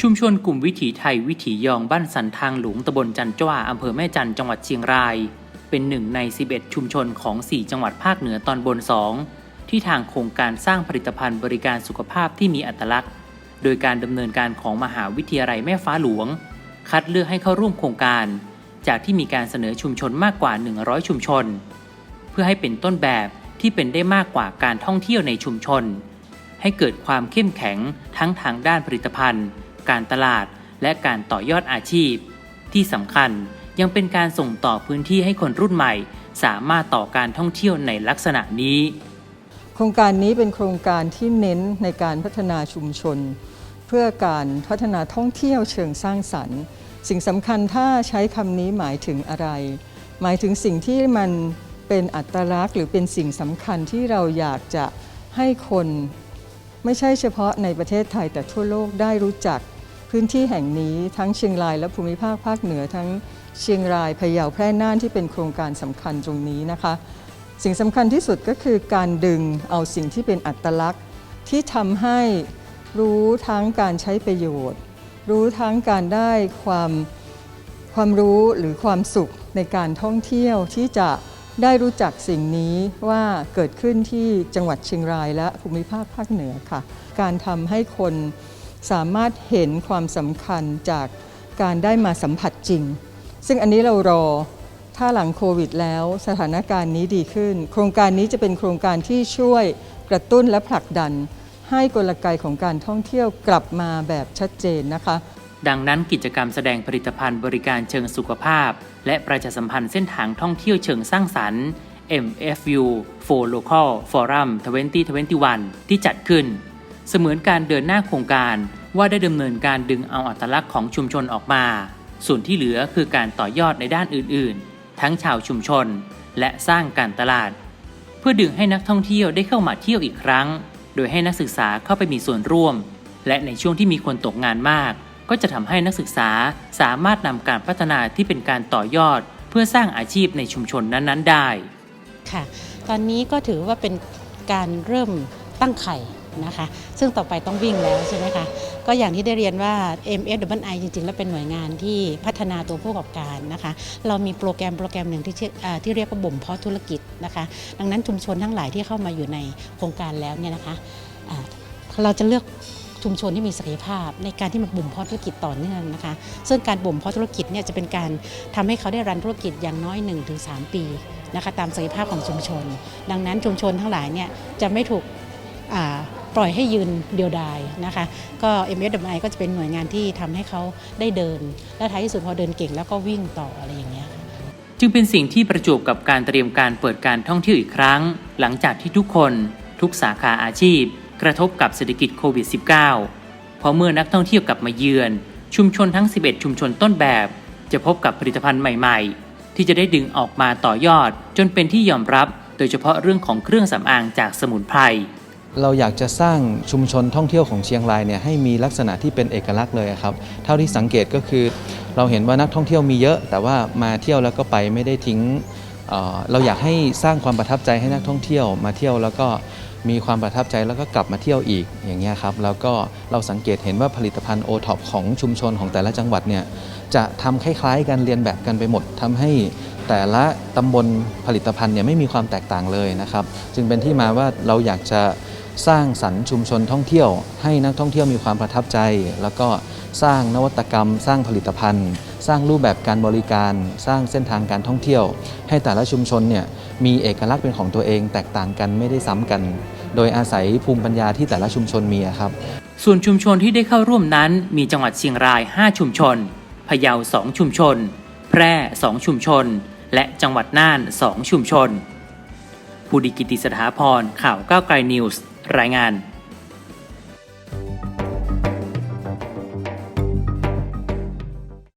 ชุมชนกลุ่มวิถีไทยวิถียองบ้านสันทางหลวงตำบลจันจ้าอำเภอแม่จันจังหวัดเชียงราย เป็นหนึ่งใน 11 ชุมชนของ 4 จังหวัดภาคเหนือตอนบน 2 ที่ทางโครงการสร้างผลิตภัณฑ์บริการสุขภาพที่มีอัตลักษณ์ โดยการดำเนินการของมหาวิทยาลัยแม่ฟ้าหลวง คัดเลือกให้เข้าร่วมโครงการ จากที่มีการเสนอชุมชนมากกว่า 100 ชุมชน เพื่อให้เป็นต้นแบบที่เป็นได้มากกว่าการท่องเที่ยวในชุมชน ให้เกิดความเข้มแข็งทั้งทางด้านผลิตภัณฑ์ การตลาด และการต่อยอดอาชีพ ที่สำคัญยังเป็นการส่งต่อพื้นที่ให้คนรุ่นใหม่ สามารถต่อการท่องเที่ยวในลักษณะนี้ โครงการนี้เป็นโครงการที่เน้นในการพัฒนาชุมชน เพื่อการพัฒนาท่องเที่ยวเชิงสร้างสรรค์ สิ่งสำคัญถ้าใช้คำนี้หมายถึงอะไร หมายถึงสิ่งที่มันเป็นอัตลักษณ์ หรือเป็นสิ่งสำคัญที่เราอยากจะให้คน ไม่ใช่เฉพาะในประเทศไทยแต่ทั่วโลกได้รู้จัก พื้นที่แห่งนี้ทั้งเชียงรายและภูมิภาคภาคเหนือทั้งเชียงรายพะเยาแพร่น่านที่เป็นโครงการสำคัญตรงนี้นะคะ สิ่งสำคัญที่สุดก็คือการดึงเอาสิ่งที่เป็นอัตลักษณ์ ที่ทำให้รู้ทั้งการใช้ประโยชน์ รู้ทั้งการได้ความความรู้หรือความสุขในการท่องเที่ยวที่จะได้รู้จักสิ่งนี้ว่าเกิดขึ้นที่จังหวัดเชียงรายและภูมิภาคภาคเหนือค่ะ การทำให้คน สามารถเห็นความสำคัญจากการได้มาสัมผัสจริง ซึ่งอันนี้เรารอถ้าหลังโควิดแล้วสถานการณ์นี้ดีขึ้น โครงการนี้จะเป็นโครงการที่ช่วยกระตุ้นและผลักดัน ให้กลไกของการท่องเที่ยวกลับมาแบบชัดเจนนะคะ ดังนั้นกิจกรรมแสดงผลิตภัณฑ์บริการเชิงสุขภาพ และประชาสัมพันธ์เส้นทางท่องเที่ยวเชิงสร้างสรรค์ MFU for Local Forum 2021 ที่จัดขึ้น เสมือนการเดินหน้าโครงการว่าได้ดำเนินการดึงเอาอัตลักษณ์ของชุมชนออกมา ส่วนที่เหลือคือการต่อยอดในด้านอื่นๆ ทั้งชาวชุมชน และสร้างการตลาด เพื่อดึงให้นักท่องเที่ยวได้เข้ามาเที่ยวอีกครั้ง โดยให้นักศึกษาเข้าไปมีส่วนร่วม และในช่วงที่มีคนตกงานมาก ก็จะทำให้นักศึกษาสามารถนำการพัฒนาที่เป็นการต่อยอด เพื่อสร้างอาชีพในชุมชนนั้นๆ ได้ ค่ะ ตอนนี้ก็ถือว่าเป็นการเริ่มตั้งไข่ นะคะ ซึ่งต่อไปต้องวิ่งแล้วใช่ไหมคะ ก็อย่างที่ได้เรียนว่า MFI จริงๆ แล้วเป็นหน่วยงานที่พัฒนาตัวผู้ประกอบการนะคะ เรามีโปรแกรมโปรแกรมหนึ่งที่ชื่อที่เรียกว่าบ่มเพาะธุรกิจนะคะ ดังนั้นชุมชนทั้งหลายที่เข้ามาอยู่ในโครงการแล้วเนี่ยนะคะอ่าเราจะเลือกชุมชนที่มีศักยภาพในการที่มาบ่มเพาะธุรกิจต่อเนื่องนะคะ ซึ่งการบ่มเพาะธุรกิจเนี่ยจะเป็นการทำให้เขาได้รันธุรกิจอย่างน้อย 1-3 ปีนะคะตามศักยภาพของชุมชน ดังนั้นชุมชนทั้งหลายเนี่ยจะไม่ถูกอ่า ปล่อยให้ยืนเดียวดายนะคะ ก็ MSMI ก็จะเป็นหน่วยงานที่ทำให้เขาได้เดิน และท้ายที่สุดพอเดินเก่งแล้วก็วิ่งต่ออะไรอย่างเงี้ยจึงเป็นสิ่งที่ประจวบกับการเตรียมการเปิดการท่องเที่ยวอีกครั้ง หลังจากที่ทุกคนทุกสาขาอาชีพ กระทบกับเศรษฐกิจโควิด -19 เพราะเมื่อนักท่องเที่ยวกลับมาเยือน ชุมชนทั้ง 11 ชุมชนต้นแบบ จะพบกับผลิตภัณฑ์ใหม่ ๆ ที่จะได้ดึงออกมาต่อยอด จนเป็นที่ยอมรับ โดยเฉพาะเรื่องของเครื่องสำอางจากสมุนไพร เราอยากจะสร้างชุมชนท่องเที่ยวของเชียงรายเนี่ยให้มีลักษณะที่เป็นเอกลักษณ์เลยครับ เท่าที่สังเกตก็คือ เราเห็นว่านักท่องเที่ยวมีเยอะ แต่ว่ามาเที่ยวแล้วก็ไปไม่ได้ทิ้งเเราอยากให้สร้างความประทับใจให้นักท่องเที่ยวมาเที่ยวแล้วก็มีความประทับใจแล้วก็กลับมาเที่ยวอีกอย่างเงี้ยครับแล้วก็เราสังเกตเห็นว่าผลิตภัณฑ์โอท็อปของชุมชนของแต่ละจังหวัดเนี่ยจะทำคล้ายๆกันเรียนแบบกันไปหมดทำให้แต่ละตำบลผลิตภัณฑ์เนี่ยไม่มีความแตกต่างเลยนะครับ จึงเป็นที่มาว่าเราอยากจะ สร้างสรรค์ชุมชนท่องเที่ยว ให้นักท่องเที่ยวมีความประทับใจ แล้วก็สร้างนวัตกรรม สร้างผลิตภัณฑ์ สร้างรูปแบบการบริการ สร้างเส้นทางการท่องเที่ยว ให้แต่ละชุมชนเนี่ยมีเอกลักษณ์เป็นของตัวเองแตกต่างกันไม่ได้ซ้ำกัน โดยอาศัยภูมิปัญญาที่แต่ละชุมชนมีอะครับ ส่วนชุมชนที่ได้เข้าร่วมนั้น มีจังหวัดเชียงราย 5 ชุมชน พะเยา 2 ชุมชน แพร่ 2 ชุมชน และจังหวัดน่าน 2 ชุมชนภูดิกิติสถาพรข่าวก้าวไกลนิวส์ รายงาน